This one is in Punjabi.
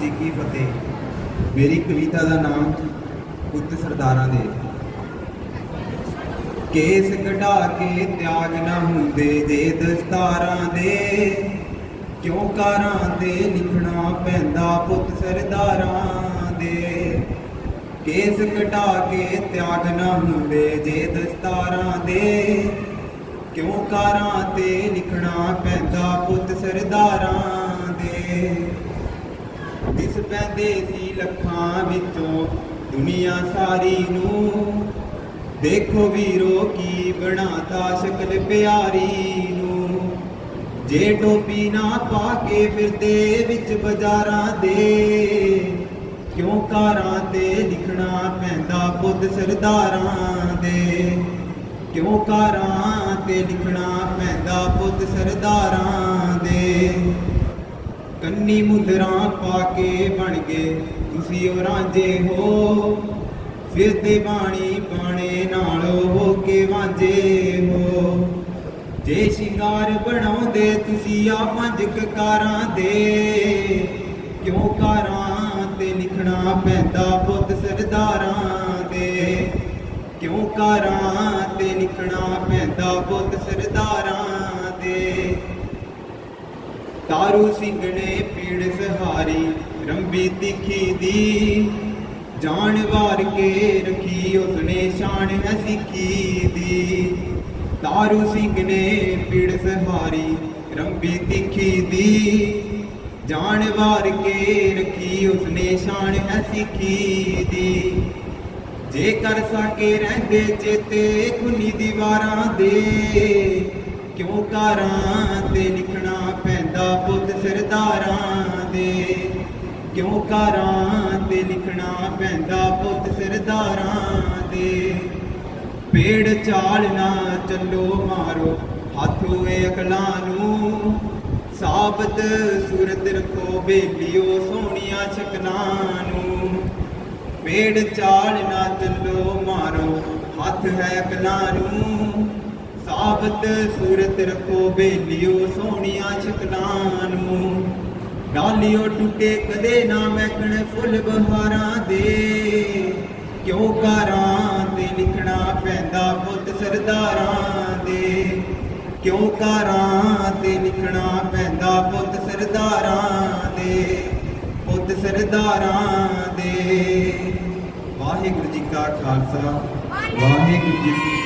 ਜੀ ਕੀ ਫਤਿਹ। ਮੇਰੀ ਕਵਿਤਾ ਦਾ ਨਾਮ ਪੁੱਤ ਸਰਦਾਰਾਂ ਦੇ। ਕੇਸ ਕਢਾ ਕੇ ਤਿਆਗ ਨਾ ਹੁੰਦੇ ਜੇ ਦਸਤਾਰਾਂ ਦੇ। ਕਿਉਂ ਕਾਰਾਂ ਦੇ ਲਿਖਣਾ ਪੈਂਦਾ ਪੁੱਤ ਸਰਦਾਰਾਂ ਦੇ। ਕੇਸ ਕਢਾ ਕੇ ਤਿਆਗ ਨਾ ਹੁੰਦੇ ਜੇ ਦਸਤਾਰਾਂ ਦੇ। ਕਿਉਂ ਕਾਰਾਂ ਤੇ ਲਿਖਣਾ ਪੈਂਦਾ ਪੁੱਤ ਸਰਦਾਰਾਂ ਦੇ। ਦਿਸ ਪੈਂਦੇ ਸੀ ਲੱਖਾਂ ਵਿੱਚੋਂ ਦੁਨੀਆ ਸਾਰੀ ਨੂੰ। ਦੇਖੋ ਵੀਰੋ, ਕੀ ਬਣਾਤਾ ਸ਼ਕਲ ਪਿਆਰੀ ਨੂੰ। ਜੇ ਟੋਪੀ ਨਾ ਪਾ ਕੇ ਫਿਰਦੇ ਵਿੱਚ ਬਾਜ਼ਾਰਾਂ ਦੇ, ਕਿਉਂ ਕਾਰਾਂ ਤੇ ਲਿਖਣਾ ਪੈਂਦਾ ਪੁੱਤ ਸਰਦਾਰਾਂ ਦੇ? ਕਿਉਂ ਕਾਰਾਂ ਤੇ ਲਿਖਣਾ ਪੈਂਦਾ ਪੁੱਤ ਸਰਦਾਰਾਂ ਕੰਨੀ ਮੁੰਦਰਾਂ ਪਾ ਕੇ ਬਣ ਗਏ। ਤੁਸੀਂ ਉਹ ਰਾਂਝੇ ਹੋ ਫਿਰਦੇ ਬਾਣੀ ਬਾਣੇ ਨਾਲ ਹੋ ਕੇ ਵਾਂਝੇ ਹੋ। ਜੇ ਸ਼ਿੰਗਾਰ ਬਣਾਉਂਦੇ, ਤੁਸੀਂ ਆ ਪੰਜ ਕਕਾਰਾਂ ਦੇ। ਕਿਉਂ ਕਾਰਾਂ ਤੇ ਲਿਖਣਾ ਪੈਂਦਾ ਪੁੱਤ ਸਰਦਾਰਾਂ ਦੇ? ਕਿਉਂ ਕਾਰਾਂ ਤੇ ਲਿਖਣਾ ਪੈਂਦਾ ਪੁੱਤ ਸਰਦਾਰਾਂ ਦੇ? ਤਾਰੂ ਸਿੰਘ ਨੇ ਪੀੜ ਸਹਾਰੀ ਰੰਬੀ ਤਿੱਖੀ ਦੀ ਜਾਨ ਵਾਰ ਕੇ ਰਖੀ ਉਸਨੇ ਸ਼ਾਨ ਹੈ ਸਿੱਖੀ ਦੀ ਤਾਰੂ ਸਿੰਘ ਨੇ ਪੀੜ ਸਹਾਰੀ ਰੰਬੀ ਤਿੱਖੀ ਦੀ ਜਾਨ ਵਾਰ ਕੇ ਰਖੀ ਉਸਨੇ ਸ਼ਾਨ ਹੈ ਸਿੱਖੀ ਦੀ ਜੇ ਕਰ ਸਕੇ ਰਹਿੰਦੇ ਚੇਤੇ ਖੁੱਲੀ ਦੀਵਾਰਾਂ ਦੇ ਕਿਉਂ ਕਾਰਾਂ ਤੇ ਲਿਖਣਾ ਕਿਉਂ ਕਾਰਾਂ ਤੇ ਲਿਖਣਾ ਪੈਂਦਾ ਪੁੱਤ ਸਰਦਾਰਾਂ ਦੇ ਪੇੜ ਚਾਲ ਨਾ ਚੱਲੋ ਮਾਰੋ, ਹੱਥ ਹੋਏ ਅਕਲਾਂ ਨੂੰ। ਸਾਬਤ ਸੂਰਤ ਰੱਖੋ ਬੇਲੀਓ ਸੋਹਣੀਆਂ ਸ਼ਕਲਾਂ ਨੂੰ। ਪੇੜ ਚਾਲ ਨਾ ਚੱਲੋ ਮਾਰੋ, ਹੱਥ ਹੈ ਅਕਲਾਂ ਨੂੰ। ਸਾਬਤ ਸੂਰਤ ਰੱਖੋ ਬੇਲੀਓ ਸੋਹਣੀਆਂ ਸ਼ਕਲਾਂ ਨੂੰ। ਡਾਲੀਓ ਟੁੱਟੇ ਕਦੇ ਨਾ ਮਹਿਕਣ ਫੁੱਲ ਬਹਾਰਾਂ ਦੇ। ਕਿਉਂ ਕਾਰਾਂ ਤੇ ਲਿਖਣਾ ਪੈਂਦਾ ਪੁੱਤ ਸਰਦਾਰਾਂ ਦੇ? ਕਿਉਂ ਕਾਰਾਂ ਤੇ ਲਿਖਣਾ ਪੈਂਦਾ ਪੁੱਤ ਸਰਦਾਰਾਂ ਦੇ? ਪੁੱਤ ਸਰਦਾਰਾਂ ਦੇ। ਵਾਹਿਗੁਰੂ ਜੀ ਕਾ ਖਾਲਸਾ, ਵਾਹਿਗੁਰੂ ਜੀ